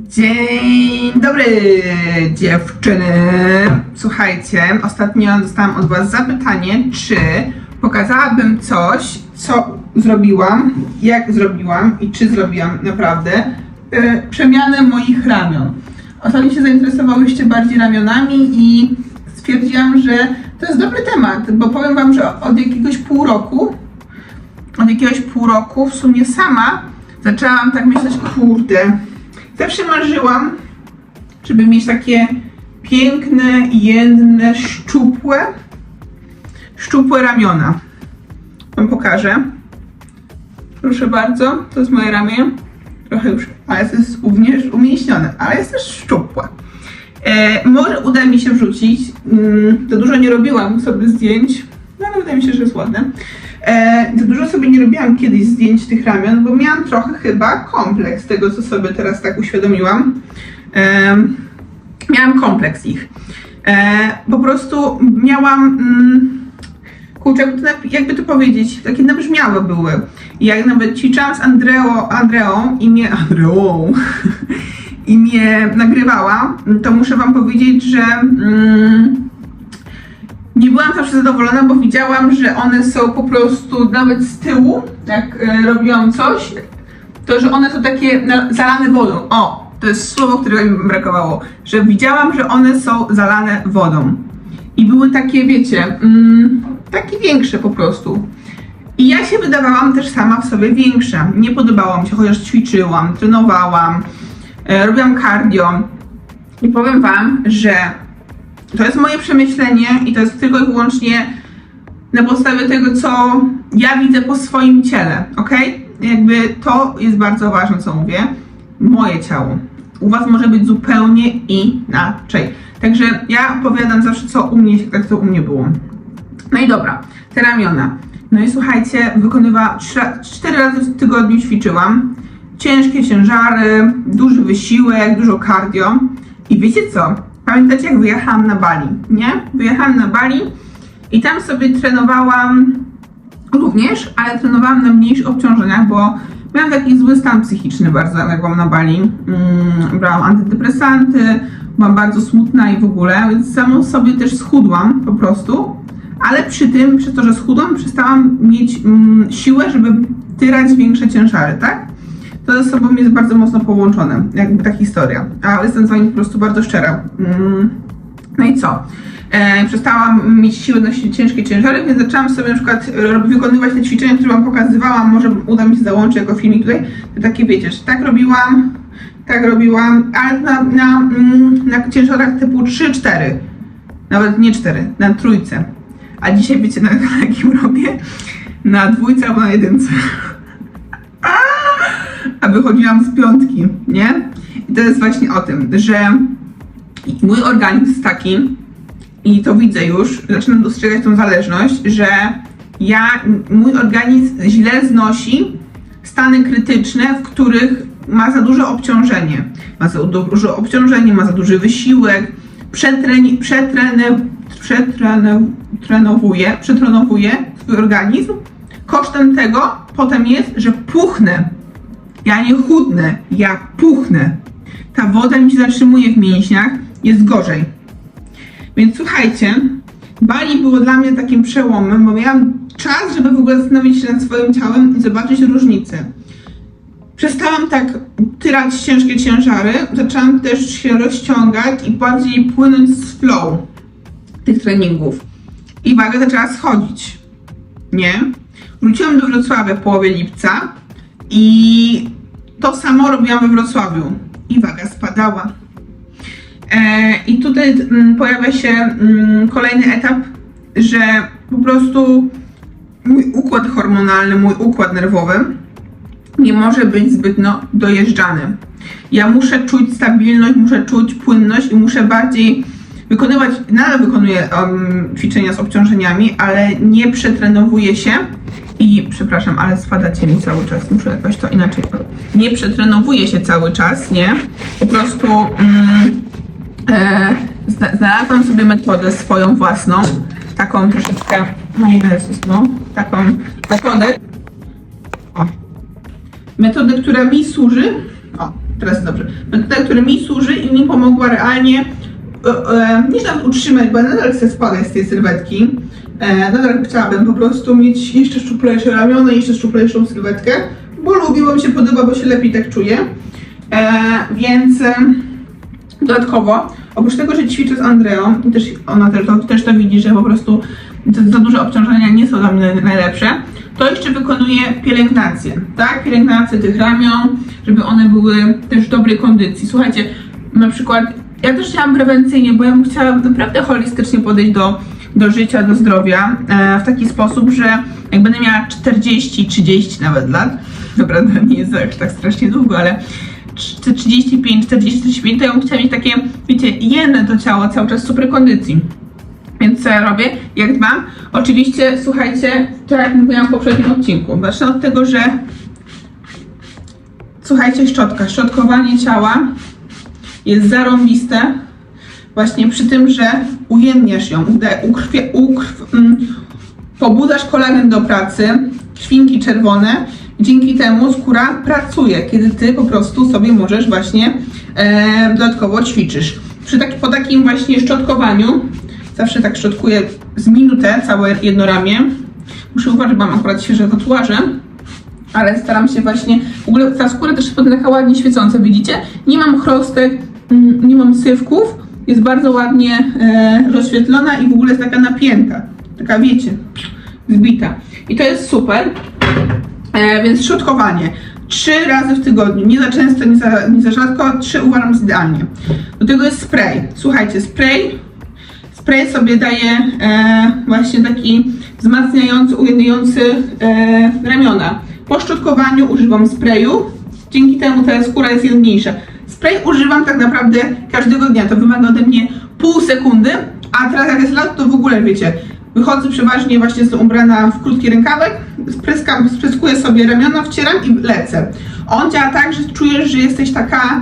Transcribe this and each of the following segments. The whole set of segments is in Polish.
Dzień dobry dziewczyny. Słuchajcie, ostatnio dostałam od Was zapytanie, czy pokazałabym coś, co zrobiłam, jak zrobiłam i czy zrobiłam naprawdę yy, przemianę moich ramion. Ostatnio się zainteresowałyście bardziej ramionami i stwierdziłam, że to jest dobry temat, bo powiem Wam, że od jakiegoś pół roku od jakiegoś pół roku w sumie sama zaczęłam tak myśleć, kurde, zawsze marzyłam, żeby mieć takie piękne, jędrne, szczupłe, szczupłe ramiona. Wam pokażę. Proszę bardzo, to jest moje ramię. Trochę już, ale jest również umięśnione, ale jest też szczupłe. E, może uda mi się wrzucić, mm, to dużo nie robiłam sobie zdjęć, no ale wydaje mi się, że jest ładne. E, za dużo sobie nie robiłam kiedyś zdjęć tych ramion, bo miałam trochę chyba kompleks tego, co sobie teraz tak uświadomiłam. E, miałam kompleks ich. E, po prostu miałam. Mm, kurczę, jakby to, powiedzieć, takie nabrzmiałe były. Jak nawet ćwiczyłam z Andreo, Andreą i mnie. Andreą. I mnie nagrywała, to muszę Wam powiedzieć, że. Mm, nie byłam zawsze zadowolona, bo widziałam, że one są po prostu nawet z tyłu, jak e, robiłam coś, to że one są takie zalane wodą. O, to jest słowo, którego mi brakowało. Że widziałam, że one są zalane wodą. I były takie, wiecie, mm, takie większe po prostu. I ja się wydawałam też sama w sobie większa. Nie podobało mi się, chociaż ćwiczyłam, trenowałam, e, robiłam cardio. I powiem Wam, że to jest moje przemyślenie i to jest tylko i wyłącznie na podstawie tego, co ja widzę po swoim ciele, ok? Jakby to jest bardzo ważne, co mówię. Moje ciało. U Was może być zupełnie inaczej. Także ja opowiadam zawsze, co u mnie, tak co u mnie było. No i dobra, te ramiona. No i słuchajcie, wykonywałam 4 razy w tygodniu ćwiczyłam. Ciężkie ciężary, duży wysiłek, dużo cardio. I wiecie co? Pamiętacie, jak wyjechałam na Bali, nie? Wyjechałam na Bali i tam sobie trenowałam również, ale trenowałam na mniejszych obciążeniach, bo miałam taki zły stan psychiczny bardzo, jak byłam na Bali. Mm, brałam antydepresanty, byłam bardzo smutna i w ogóle, więc samą sobie też schudłam po prostu, ale przy tym, przez to, że schudłam, przestałam mieć mm, siłę, żeby tyrać większe ciężary, tak? To ze sobą jest bardzo mocno połączone, jakby ta historia. A jestem z wami po prostu bardzo szczera. Mm. No i co? E, przestałam mieć siłę nosić ciężkie ciężary, więc zaczęłam sobie na przykład wykonywać te ćwiczenia, które wam pokazywałam. Może uda mi się załączyć jako filmik tutaj. To takie wiecie, że tak robiłam, tak robiłam, ale na, na, mm, na ciężarach typu 3-4. Nawet nie 4, na trójce. A dzisiaj wiecie na jakim robię? Na dwójce albo na jedynce a wychodziłam z piątki, nie? I to jest właśnie o tym, że mój organizm jest taki, i to widzę już, zaczynam dostrzegać tą zależność, że ja, mój organizm źle znosi stany krytyczne, w których ma za duże obciążenie. Ma za duże obciążenie, ma za duży wysiłek, przetreni, przetreny, trenowuje, przetrenowuje swój organizm. Kosztem tego potem jest, że puchnę. Ja nie chudnę, ja puchnę. Ta woda mi się zatrzymuje w mięśniach, jest gorzej. Więc słuchajcie, Bali było dla mnie takim przełomem, bo miałam czas, żeby w ogóle zastanowić się nad swoim ciałem i zobaczyć różnice. Przestałam tak tyrać ciężkie ciężary, zaczęłam też się rozciągać i bardziej płynąć z flow tych treningów. I waga zaczęła schodzić. Nie? Wróciłam do Wrocławia w połowie lipca i to samo robiłam we Wrocławiu. I waga spadała. E, I tutaj mm, pojawia się mm, kolejny etap, że po prostu mój układ hormonalny, mój układ nerwowy nie może być zbytnio dojeżdżany. Ja muszę czuć stabilność, muszę czuć płynność i muszę bardziej wykonywać, nadal wykonuję um, ćwiczenia z obciążeniami, ale nie przetrenowuję się i przepraszam, ale spadacie mi cały czas, muszę jakoś to inaczej. Nie przetrenowuję się cały czas, nie? Po prostu mm, e, zna- znalazłam sobie metodę swoją własną, taką troszeczkę, no Jezus, no, taką metodę, o, metodę, która mi służy, o, teraz dobrze. Metoda, która mi służy i mi pomogła realnie e, e, nie tam utrzymać, bo nadal chcę spadać z tej sylwetki. E, nadal chciałabym po prostu mieć jeszcze szczuplejsze ramiona, jeszcze szczuplejszą sylwetkę, bo mi się podoba, bo się lepiej tak czuję. E, więc e, dodatkowo, oprócz tego, że ćwiczę z Andreą, też ona też to, też to widzi, że po prostu za duże obciążenia nie są dla mnie najlepsze, to jeszcze wykonuję pielęgnację, tak? Pielęgnację tych ramion, żeby one były też w dobrej kondycji. Słuchajcie, na przykład ja też chciałam prewencyjnie, bo ja bym chciała naprawdę holistycznie podejść do, do życia, do zdrowia e, w taki sposób, że jak będę miała 40, 30 nawet lat, naprawdę nie jest aż tak strasznie długo, ale te 35, 40, 45, to ja bym chciała mieć takie, wiecie, jenne to ciało, cały czas super kondycji. Więc co ja robię? Jak dbam? Oczywiście, słuchajcie, tak jak mówiłam w poprzednim odcinku, zacznę od tego, że słuchajcie, szczotka, szczotkowanie ciała jest zarąbiste właśnie przy tym, że ujemniasz ją, ukrwie, ukrw, mm, pobudzasz kolagen do pracy, krwinki czerwone, dzięki temu skóra pracuje, kiedy ty po prostu sobie możesz właśnie e, dodatkowo ćwiczysz. Przy taki, po takim właśnie szczotkowaniu, zawsze tak szczotkuję z minutę całe jedno ramię, muszę uważać, mam akurat świeże tatuaże, ale staram się właśnie, w ogóle ta skóra też jest ładnie świecąca, widzicie? Nie mam chrostek, mm, nie mam sywków, jest bardzo ładnie e, rozświetlona i w ogóle jest taka napięta, taka wiecie, zbita. I to jest super, e, więc szczotkowanie. Trzy razy w tygodniu, nie za często, nie za, nie za rzadko, trzy uważam idealnie. Do tego jest spray. Słuchajcie, spray Spray sobie daje e, właśnie taki wzmacniający, ujemniający e, ramiona. Po szczotkowaniu używam sprayu, dzięki temu ta skóra jest jemniejsza. Spray używam tak naprawdę każdego dnia, to wymaga ode mnie pół sekundy, a teraz jak jest lato, to w ogóle wiecie, wychodzę przeważnie właśnie jestem ubrana w krótki rękawek, spryskam, spryskuję sobie ramiona, wcieram i lecę. On działa tak, że czujesz, że jesteś taka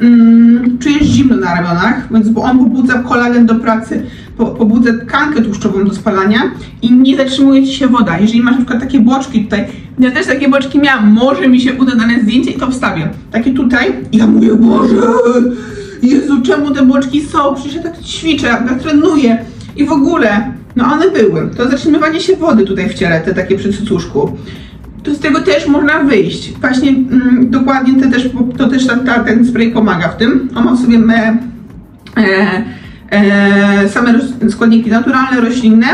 mm, czujesz zimno na ramionach, więc bo on pobudza kolagen do pracy, po, pobudza tkankę tłuszczową do spalania i nie zatrzymuje ci się woda. Jeżeli masz na przykład takie boczki tutaj, ja też takie boczki miałam, może mi się uda dane zdjęcie i to wstawię. Takie tutaj, i ja mówię, Boże, Jezu, czemu te boczki są? Przecież ja tak ćwiczę, ja trenuję i w ogóle, no one były. To zatrzymywanie się wody tutaj w ciele, te takie przy cycuszku to z tego też można wyjść. Właśnie mm, dokładnie te też, to też ta, ta, ten spray pomaga w tym. On ma w sobie me, e, e, same roś- składniki naturalne, roślinne.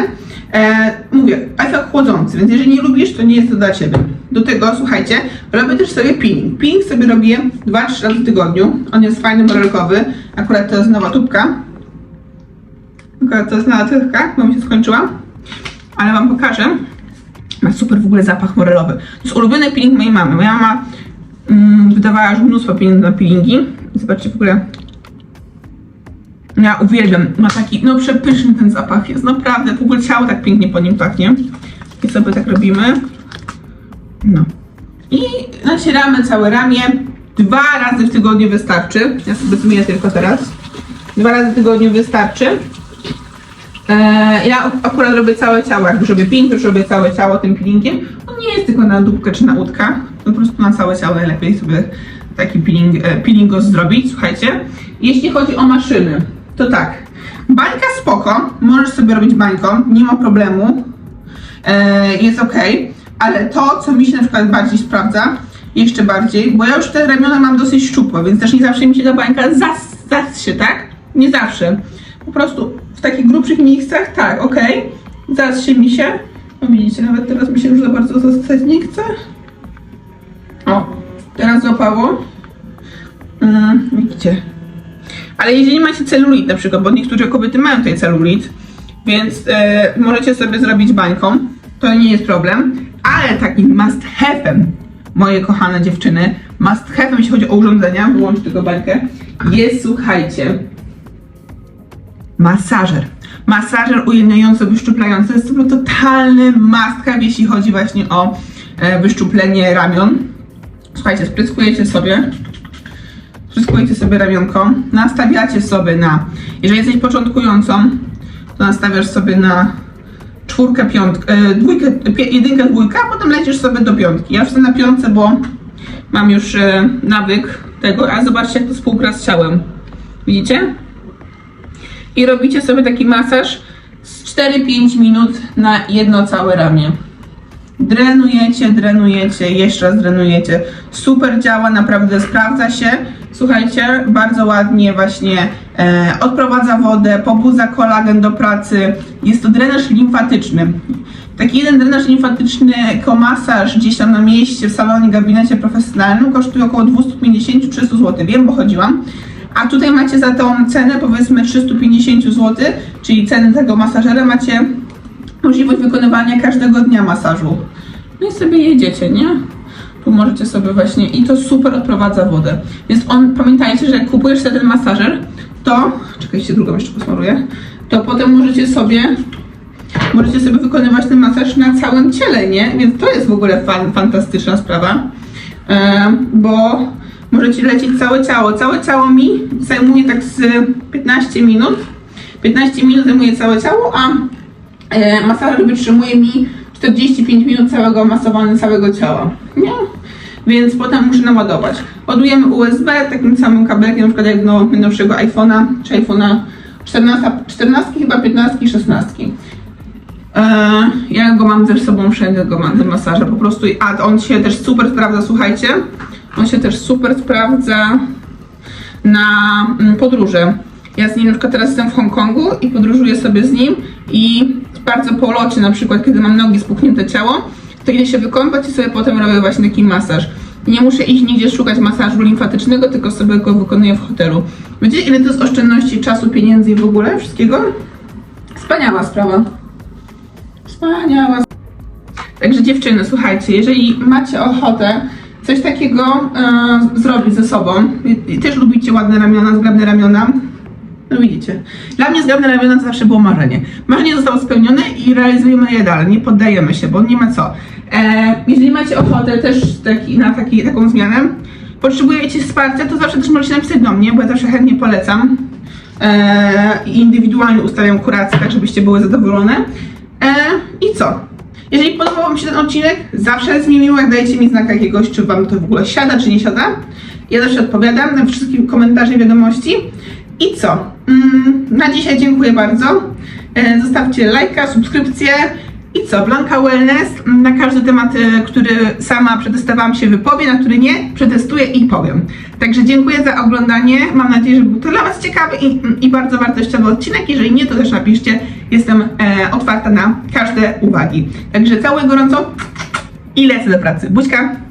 E, mówię, efekt chłodzący, więc jeżeli nie lubisz, to nie jest to dla Ciebie. Do tego, słuchajcie, robię też sobie peeling. Peeling sobie robię 2-3 razy w tygodniu. On jest fajny, morelkowy. Akurat to jest nowa tubka. Akurat to jest nowa tubka, bo mi się skończyła. Ale Wam pokażę. Ma super w ogóle zapach morelowy. To jest ulubiony peeling mojej mamy. Moja mama mm, wydawała już mnóstwo pieniędzy na peelingi. Zobaczcie w ogóle. Ja uwielbiam. Ma taki, no przepyszny ten zapach jest. Naprawdę, w ogóle ciało tak pięknie po nim pachnie. I sobie tak robimy. No. I nacieramy całe ramię. Dwa razy w tygodniu wystarczy. Ja sobie zmienię tylko teraz. Dwa razy w tygodniu wystarczy. E, ja akurat robię całe ciało, jak już robię peeling, już robię całe ciało tym peelingiem. On nie jest tylko na dupkę czy na łódkę, po prostu na całe ciało najlepiej sobie taki peeling, e, peelingos zrobić, słuchajcie. Jeśli chodzi o maszyny, to tak, bańka spoko, możesz sobie robić bańką, nie ma problemu, e, jest ok, ale to, co mi się na przykład bardziej sprawdza, jeszcze bardziej, bo ja już te ramiona mam dosyć szczupłe, więc też nie zawsze mi się ta bańka zas, zas się, tak? Nie zawsze. Po prostu w takich grubszych miejscach, tak, ok, zas się mi się, no widzicie, nawet teraz mi się już za bardzo zostać nie chce. O, teraz złapało. Mm, widzicie. Ale jeżeli macie celulit na przykład, bo niektóre kobiety mają tutaj celulit, więc e, możecie sobie zrobić bańką, to nie jest problem, ale takim must have'em, moje kochane dziewczyny, must have'em, jeśli chodzi o urządzenia, wyłączę tylko bańkę, jest, słuchajcie, masażer. Masażer ujemniający, wyszczuplający, jest to totalny must jeśli chodzi właśnie o e, wyszczuplenie ramion. Słuchajcie, spryskujecie sobie Spryskujecie sobie ramionko, nastawiacie sobie na, jeżeli jesteś początkującą, to nastawiasz sobie na czwórkę, piątkę, e, dwójkę, jedynkę, dwójkę, a potem lecisz sobie do piątki. Ja już na piątce, bo mam już e, nawyk tego, a zobaczcie jak to współgra z ciałem. Widzicie? I robicie sobie taki masaż z 4-5 minut na jedno całe ramię. Drenujecie, drenujecie, jeszcze raz drenujecie. Super działa, naprawdę sprawdza się. Słuchajcie, bardzo ładnie właśnie e, odprowadza wodę, pobudza kolagen do pracy. Jest to drenaż limfatyczny. Taki jeden drenaż limfatyczny, jako masaż gdzieś tam na mieście, w salonie, gabinecie profesjonalnym kosztuje około 250-300 zł. Wiem, bo chodziłam. A tutaj macie za tą cenę powiedzmy 350 zł, czyli cenę tego masażera macie możliwość wykonywania każdego dnia masażu. No i sobie jedziecie, nie? Tu możecie sobie właśnie i to super odprowadza wodę. Więc on, pamiętajcie, że jak kupujesz sobie ten masażer, to, czekajcie, drugą jeszcze posmaruję, to potem możecie sobie możecie sobie wykonywać ten masaż na całym ciele, nie? Więc to jest w ogóle fan, fantastyczna sprawa, e, bo możecie lecieć całe ciało. Całe ciało mi zajmuje tak z 15 minut. 15 minut zajmuje całe ciało, a e, masażer wytrzymuje mi 45 minut całego masowania całego ciała. Nie? Więc potem muszę naładować. Ładujemy USB takim samym kabelkiem, na przykład jak do najnowszego iPhone'a, czy iPhone'a 14, 14 chyba 15, 16. E, ja go mam ze sobą wszędzie, go mam ten masażer po prostu, a on się też super sprawdza, słuchajcie, on się też super sprawdza na mm, podróże. Ja z nim na przykład teraz jestem w Hongkongu i podróżuję sobie z nim i bardzo po locie na przykład, kiedy mam nogi spuchnięte ciało, to idę się wykąpać i sobie potem robię właśnie taki masaż. Nie muszę iść nigdzie szukać masażu limfatycznego, tylko sobie go wykonuję w hotelu. Wiecie ile to jest oszczędności czasu, pieniędzy i w ogóle wszystkiego? Wspaniała sprawa. Wspaniała. Także dziewczyny, słuchajcie, jeżeli macie ochotę coś takiego e, zrobić ze sobą, i, też lubicie ładne ramiona, zgrabne ramiona, no widzicie. Dla mnie zgrabne ramiona to zawsze było marzenie. Marzenie zostało spełnione i realizujemy je dalej, nie poddajemy się, bo nie ma co. E, jeżeli macie ochotę też taki, na taki, taką zmianę, potrzebujecie wsparcia, to zawsze też możecie napisać do mnie, bo ja zawsze chętnie polecam. E, indywidualnie ustawiam kurację, tak żebyście były zadowolone. E, I co? Jeżeli podobał Wam się ten odcinek, zawsze jest mi miło, jak dajecie mi znak jakiegoś, czy Wam to w ogóle siada, czy nie siada. Ja zawsze odpowiadam na wszystkie komentarze i wiadomości. I co? Mm, na dzisiaj dziękuję bardzo. E, Zostawcie lajka, subskrypcję. I co? Blanka Wellness mm, na każdy temat, e, który sama przetestowałam się wypowie, na który nie, przetestuję i powiem. Także dziękuję za oglądanie. Mam nadzieję, że był to dla Was ciekawy i, i bardzo wartościowy odcinek. Jeżeli nie, to też napiszcie. Jestem e, otwarta na każde uwagi. Także cały gorąco i lecę do pracy. Buźka!